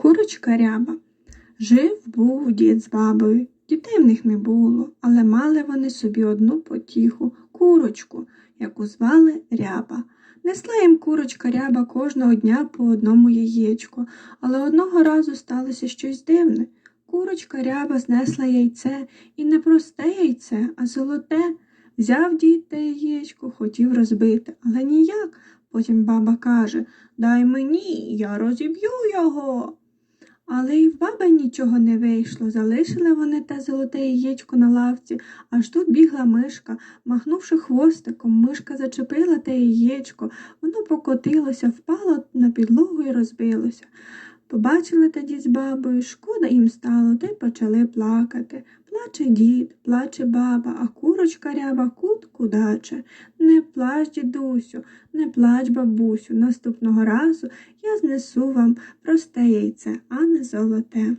Курочка ряба. Жив був дід з бабою. Дітей в них не було, але мали вони собі одну потіху курочку, яку звали ряба. Несла їм курочка ряба кожного дня по одному яєчку, але одного разу сталося щось дивне. Курочка ряба знесла яйце, і не просте яйце, а золоте. Взяв дід те яєчко, хотів розбити, але ніяк. Потім баба каже Дай мені, я розіб'ю його. Але й в баби нічого не вийшло. Залишили вони те золоте яєчко на лавці, аж тут бігла мишка. Махнувши хвостиком, мишка зачепила те яєчко, воно покотилося, впало на підлогу і розбилося. Побачили тоді з бабою, шкода їм стало, та й почали плакати. Плаче дід, плаче баба, а курочка ряба кут кудаче. Не плач, дідусю, не плач, бабусю. Наступного разу я знесу вам просте яйце, а не золоте.